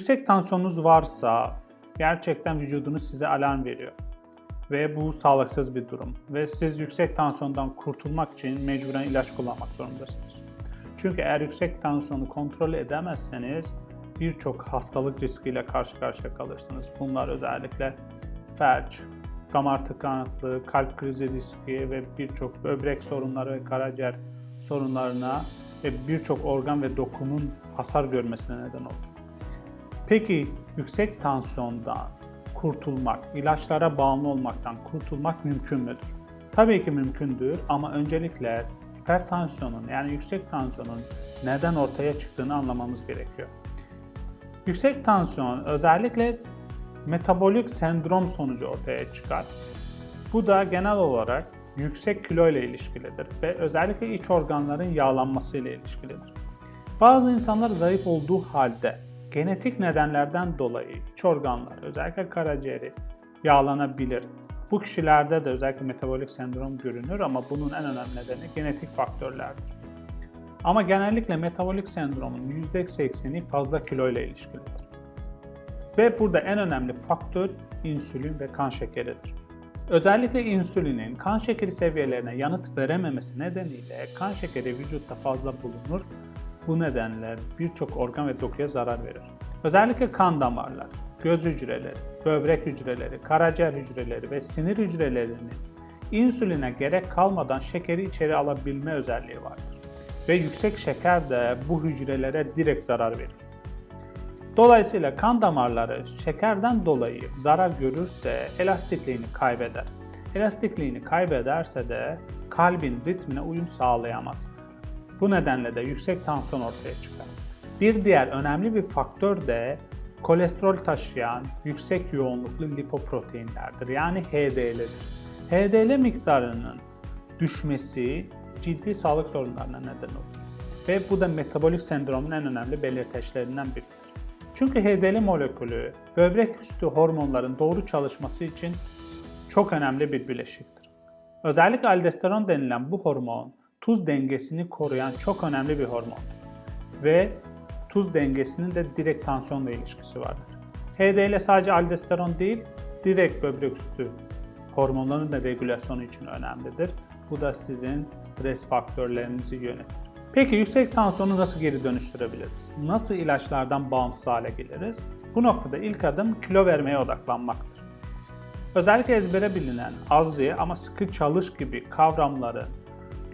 Yüksek tansiyonunuz varsa gerçekten vücudunuz size alarm veriyor. Ve bu sağlıksız bir durum. Ve siz yüksek tansiyondan kurtulmak için mecburen ilaç kullanmak zorundasınız. Çünkü eğer yüksek tansiyonu kontrol edemezseniz birçok hastalık riskiyle karşı karşıya kalırsınız. Bunlar özellikle felç, damar tıkanıklığı, kalp krizi riski ve birçok böbrek sorunları ve karaciğer sorunlarına ve birçok organ ve dokunun hasar görmesine neden olur. Peki yüksek tansiyondan kurtulmak, ilaçlara bağımlı olmaktan kurtulmak mümkün müdür? Tabii ki mümkündür ama öncelikle hipertansiyonun yani yüksek tansiyonun neden ortaya çıktığını anlamamız gerekiyor. Yüksek tansiyon özellikle metabolik sendrom sonucu ortaya çıkar. Bu da genel olarak yüksek kilo ile ilişkilidir ve özellikle iç organların yağlanması ile ilişkilidir. Bazı insanlar zayıf olduğu halde genetik nedenlerden dolayı iç organlar, özellikle karaciğeri yağlanabilir. Bu kişilerde de özellikle metabolik sendrom görünür ama bunun en önemli nedeni genetik faktörlerdir. Ama genellikle metabolik sendromun %80'i fazla kilo ile ilişkilidir. Ve burada en önemli faktör insülin ve kan şekeridir. Özellikle insülinin kan şekeri seviyelerine yanıt verememesi nedeniyle kan şekeri vücutta fazla bulunur. Bu nedenle birçok organ ve dokuya zarar verir. Özellikle kan damarlar, göz hücreleri, böbrek hücreleri, karaciğer hücreleri ve sinir hücrelerinin insüline gerek kalmadan şekeri içeri alabilme özelliği vardır. Ve yüksek şeker de bu hücrelere direkt zarar verir. Dolayısıyla kan damarları şekerden dolayı zarar görürse elastikliğini kaybeder. Elastikliğini kaybederse de kalbin ritmine uyum sağlayamaz. Bu nedenle de yüksek tansiyon ortaya çıkar. Bir diğer önemli bir faktör de kolesterol taşıyan yüksek yoğunluklu lipoproteinlerdir. Yani HDL'dir. HDL miktarının düşmesi ciddi sağlık sorunlarına neden olur. Ve bu da metabolik sendromun en önemli belirteçlerinden biridir. Çünkü HDL molekülü böbrek üstü hormonların doğru çalışması için çok önemli bir bileşiktir. Özellikle aldosteron denilen bu hormon tuz dengesini koruyan çok önemli bir hormondur. Ve tuz dengesinin de direkt tansiyonla ilişkisi vardır. HDL sadece aldosteron değil, direkt böbrek üstü hormonların da regülasyonu için önemlidir. Bu da sizin stres faktörlerinizi yönetir. Peki yüksek tansiyonu nasıl geri dönüştürebiliriz? Nasıl ilaçlardan bağımsız hale geliriz? Bu noktada ilk adım kilo vermeye odaklanmaktır. Özellikle ezbere bilinen az ye ama sıkı çalış gibi kavramların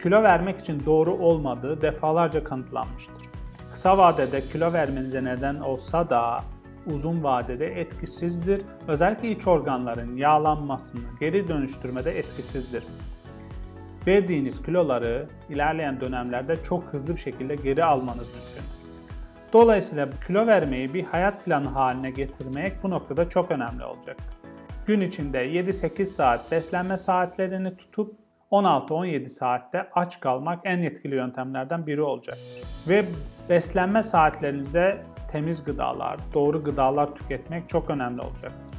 kilo vermek için doğru olmadığı defalarca kanıtlanmıştır. Kısa vadede kilo vermenize neden olsa da uzun vadede etkisizdir. Özellikle iç organların yağlanmasını geri dönüştürmede etkisizdir verdiğiniz kiloları ilerleyen dönemlerde çok hızlı bir şekilde geri almanız mümkün. Dolayısıyla kilo vermeyi bir hayat planı haline getirmek bu noktada çok önemli olacaktır. Gün içinde 7-8 saat beslenme saatlerini tutup 16-17 saatte aç kalmak en etkili yöntemlerden biri olacaktır. Ve beslenme saatlerinizde temiz gıdalar, doğru gıdalar tüketmek çok önemli olacaktır.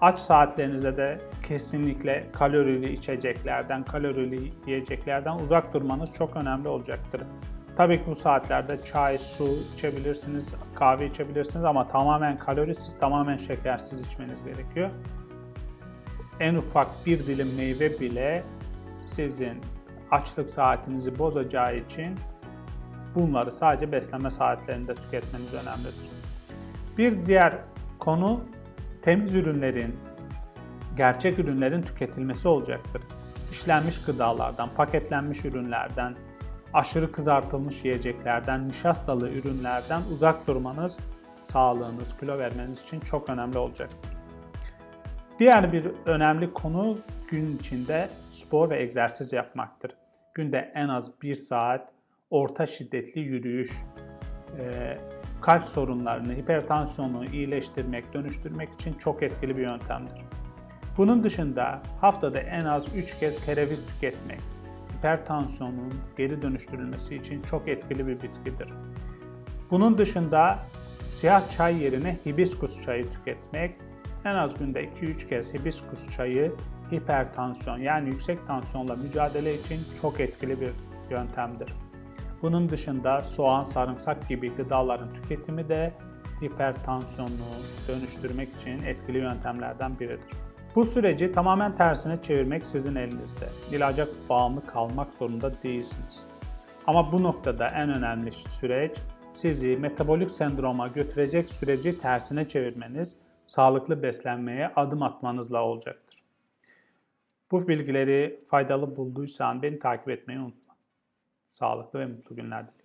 Aç saatlerinizde de kesinlikle kalorili içeceklerden, kalorili yiyeceklerden uzak durmanız çok önemli olacaktır. Tabii ki bu saatlerde çay, su içebilirsiniz, kahve içebilirsiniz ama tamamen kalorisiz, tamamen şekersiz içmeniz gerekiyor. En ufak bir dilim meyve bile sizin açlık saatinizi bozacağı için bunları sadece beslenme saatlerinde tüketmeniz önemlidir. Bir diğer konu temiz ürünlerin, gerçek ürünlerin tüketilmesi olacaktır. İşlenmiş gıdalardan, paketlenmiş ürünlerden, aşırı kızartılmış yiyeceklerden, nişastalı ürünlerden uzak durmanız sağlığınız, kilo vermeniz için çok önemli olacaktır. Diğer bir önemli konu gün içinde spor ve egzersiz yapmaktır. Günde en az 1 saat orta şiddetli yürüyüş, kalp sorunlarını, hipertansiyonu iyileştirmek, dönüştürmek için çok etkili bir yöntemdir. Bunun dışında haftada en az 3 kez kereviz tüketmek, hipertansiyonun geri dönüştürülmesi için çok etkili bir bitkidir. Bunun dışında siyah çay yerine hibiskus çayı tüketmek, en az günde 2-3 kez hibiskus çayı hipertansiyon yani yüksek tansiyonla mücadele için çok etkili bir yöntemdir. Bunun dışında soğan, sarımsak gibi gıdaların tüketimi de hipertansiyonu dönüştürmek için etkili yöntemlerden biridir. Bu süreci tamamen tersine çevirmek sizin elinizde. İlaca bağımlı kalmak zorunda değilsiniz. Ama bu noktada en önemli süreç sizi metabolik sendroma götürecek süreci tersine çevirmeniz, sağlıklı beslenmeye adım atmanızla olacaktır. Bu bilgileri faydalı bulduysan beni takip etmeyi unutma. Sağlıklı ve mutlu günler dilerim.